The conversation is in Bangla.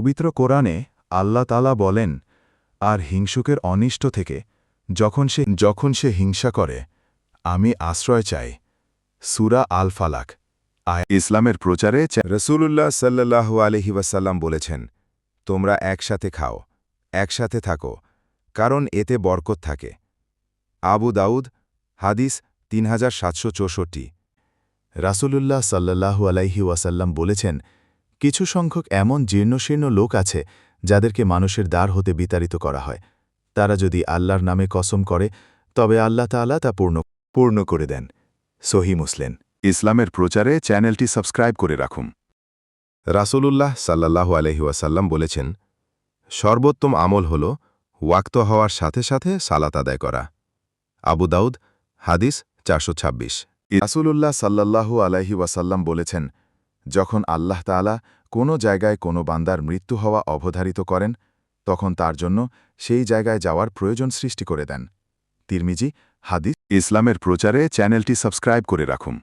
পবিত্র কোরআনে আল্লাহ তালা বলেন, আর হিংসুকের অনিষ্ট থেকে যখন সে যখন সে হিংসা করে, আমি আশ্রয় চাই। সুরা আল ফালাক ইসলামের প্রচারে রসুলুল্লাহ সাল্লাহু আলহি ওয়াসাল্লাম বলেছেন, তোমরা একসাথে খাও, একসাথে থাকো, কারণ এতে বরকত থাকে। আবু দাউদ, হাদিস তিন হাজার সাতশো চৌষট্টি। রাসূলুল্লাহ সাল্লাল্লাহু আলাইহি ওয়াসাল্লাম বলেছেন কিছু সংখ্যক এমন জীর্ণশীর্ণ লোক আছে, যাদেরকে মানুষের দ্বার হতে বিতাড়িত করা হয়। তারা যদি আল্লাহর নামে কসম করে, তবে আল্লাহ তাআলা তা পূর্ণ পূর্ণ করে দেন। সহি মুসলেন ইসলামের প্রচারে চ্যানেলটি সাবস্ক্রাইব করে রাখুন। রাসূলুল্লাহ সাল্লাহু আলহি ওয়াসাল্লাম বলেছেন, সর্বোত্তম আমল হল ওয়াক্ত হওয়ার সাথে সাথে সালাত আদায় করা। আবু দাউদ, হাদিস চারশো ছাব্বিশ। রাসূলুল্লাহ সাল্লাল্লাহু আলাইহি ওয়াসাল্লাম বলেছেন, যখন আল্লাহ তাআলা কোনো জায়গায় কোনো বান্দার মৃত্যু হওয়া অবধারিত করেন, তখন তার জন্য সেই জায়গায় যাওয়ার প্রয়োজন সৃষ্টি করে দেন। তিরমিজি, হাদিস, ইসলামের প্রচারে চ্যানেলটি সাবস্ক্রাইব করে রাখুন।